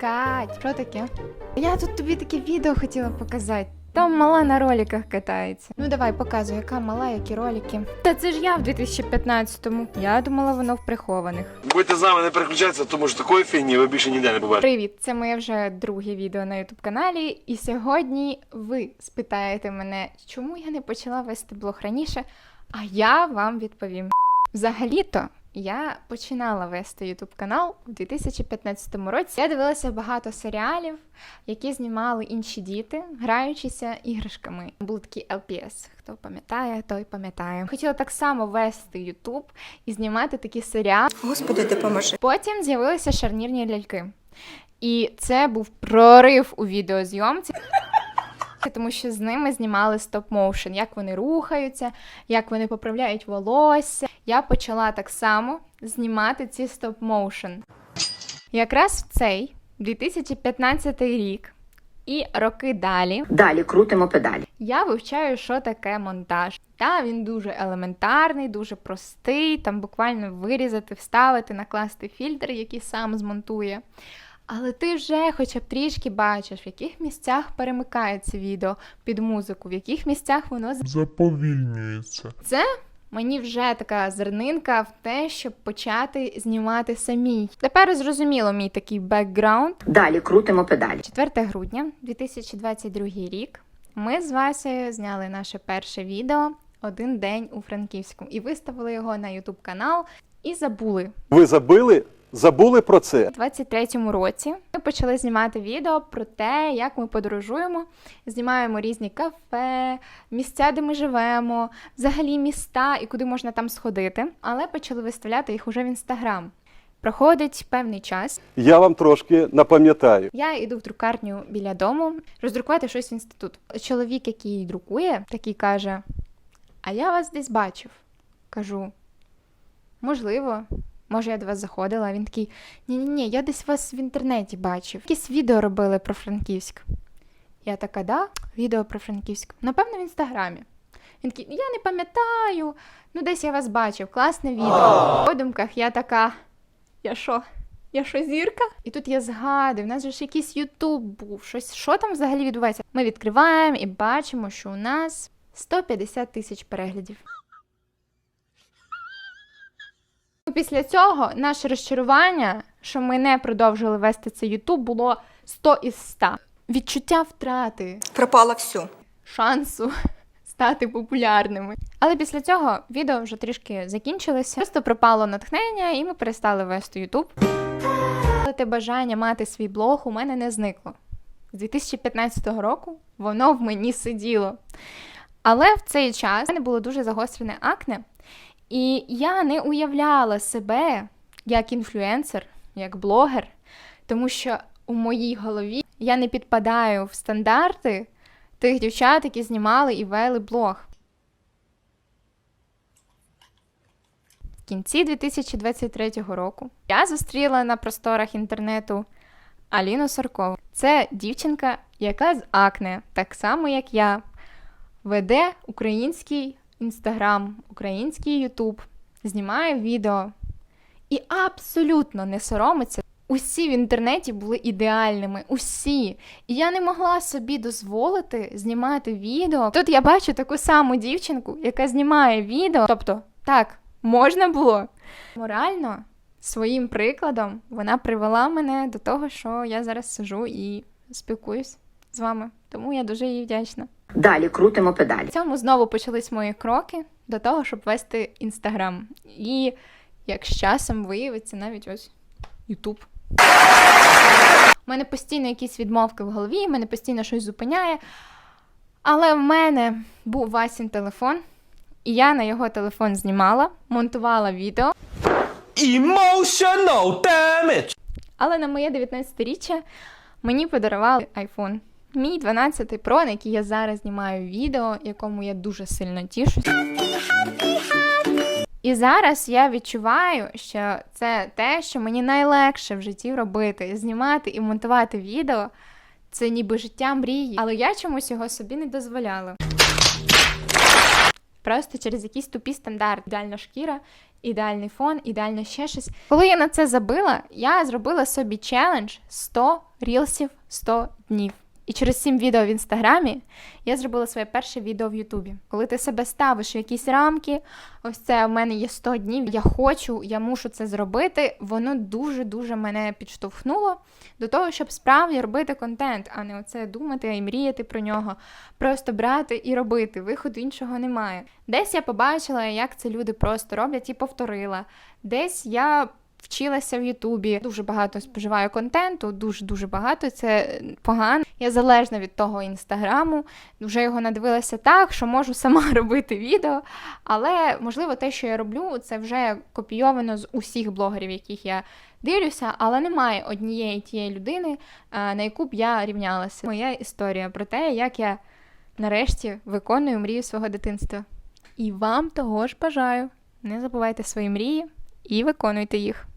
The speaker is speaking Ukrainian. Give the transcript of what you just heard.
Кать, що таке? Я тут тобі таке відео хотіла показати. Там мала на роликах катається. Ну давай показуй, яка мала, які ролики. Та це ж я в 2015-му. Я думала, воно в прихованих. Будьте з нами не переключатися, тому що такої фігні ви більше ніде не побачите. Привіт! Це моє вже друге відео на youtube каналі. І сьогодні ви спитаєте мене, чому я не почала вести блог раніше, а я вам відповім. Взагалі-то я починала вести youtube канал у 2015 році. Я дивилася багато серіалів, які знімали інші діти, граючися іграшками. Були такі LPS. Хто пам'ятає, той пам'ятає. Хотіла так само вести YouTube і знімати такі серіали. Господи, допоможи. Потім з'явилися шарнірні ляльки. І це був прорив у відеозйомці. Тому що з ними знімали стоп-моушен, як вони рухаються, як вони поправляють волосся. Я почала так само знімати ці стоп-моушен. Якраз в цей 2015 рік і роки далі Далі крутимо педалі. я вивчаю, що таке монтаж. Та він дуже елементарний, дуже простий, там буквально вирізати, вставити, накласти фільтр, який сам змонтує. Але ти вже хоча б трішки бачиш, в яких місцях перемикається відео під музику, в яких місцях воно з- заповільнюється. це мені вже така зернинка в те, щоб почати знімати самій. Тепер зрозуміло мій такий бекграунд. Далі крутимо педалі. 4 грудня 2022 рік ми з Васею зняли наше перше відео один день у Франківську і виставили його на YouTube канал і забули. Ви забили? Забули про це? У 23-му році ми почали знімати відео про те, як ми подорожуємо, знімаємо різні кафе, місця, де ми живемо, взагалі міста і куди можна там сходити. Але почали виставляти їх уже в інстаграм. Проходить певний час, Я вам трошки напам'ятаю. Я йду в друкарню біля дому роздрукувати щось в інститут. Чоловік, який друкує, такий каже: А я вас десь бачив. Кажу, можливо, може, я до вас заходила. Він такий: Ні-ні, ні я десь вас в інтернеті бачив. Якісь відео робили про Франківськ. Я така, да, відео про Франківськ. Напевно, в інстаграмі. Він такий, я не пам'ятаю. Ну, десь я вас бачив, класне відео. В подумках я така, я що? Я що зірка? І тут я згадую, в нас же ж якийсь Ютуб був, щось, що там взагалі відбувається? Ми відкриваємо і бачимо, що у нас 150 тисяч переглядів. Ну, Після цього наше розчарування, що ми не продовжили вести цей Ютуб, було 100 із 100. Відчуття втрати Пропало все. шансу стати популярними. Але після цього відео вже трішки закінчилося. Просто пропало натхнення, і ми перестали вести Ютуб. Але те бажання мати свій блог у мене не зникло. З 2015 року воно в мені сиділо. Але в цей час в мене було дуже загострене акне, і я не уявляла себе як інфлюенсер, як блогер, тому що у моїй голові я не підпадаю в стандарти тих дівчат, які знімали і вели блог. В кінці 2023 року я зустріла на просторах інтернету Аліну Соркову. Це дівчинка, яка з Акне, так само як я, веде український інстаграм, український Ютуб, знімає відео і абсолютно не соромиться. Усі в інтернеті були ідеальними, усі. І я не могла собі дозволити знімати відео. Тут я бачу таку саму дівчинку, яка знімає відео. Тобто, так, можна було. Морально, своїм прикладом, вона привела мене до того, що я зараз сижу і спілкуюсь з вами. Тому я дуже їй вдячна. Далі крутимо педалі. В цьому знову почались мої кроки до того, щоб вести інстаграм. І як з часом виявиться навіть ось Ютуб. У мене постійно якісь відмовки в голові, мене постійно щось зупиняє. Але в мене був Васін телефон, і я на його телефон знімала, монтувала відео. Emotional damage. Але на моє 19-річчя мені подарували iPhone. Мій 12-й Pro, на який я зараз знімаю відео, якому я дуже сильно тішусь. І зараз я відчуваю, що це те, що мені найлегше в житті робити знімати і монтувати відео. Це ніби життя мрії, але я чомусь його собі не дозволяла. Просто через якісь тупі стандарти. Ідеальна шкіра, ідеальний фон, ідеально ще щось. Коли я на це забила, я зробила собі челендж 100 рілсів 100 днів. І через 7 відео в інстаграмі я зробила своє перше відео в Ютубі. Коли ти себе ставиш в якісь рамки, ось це в мене є 100 днів, я хочу, я мушу це зробити. Воно дуже-дуже мене підштовхнуло до того, щоб справді робити контент, а не оце думати і мріяти про нього. Просто брати і робити. Виходу іншого немає. Десь я побачила, як це люди просто роблять, і повторила. Десь я вчилася в Ютубі. Дуже багато споживаю контенту, дуже дуже багато. Це погано. Я залежна від того інстаграму. Вже його надивилася так, що можу сама робити відео. Але можливо, те, що я роблю, це вже копійовано з усіх блогерів, яких я дивлюся, але немає однієї тієї людини, е, на яку б я рівнялася. Моя історія про те, як я нарешті виконую мрію свого дитинства. І вам того ж бажаю. Не забувайте свої мрії і виконуйте їх.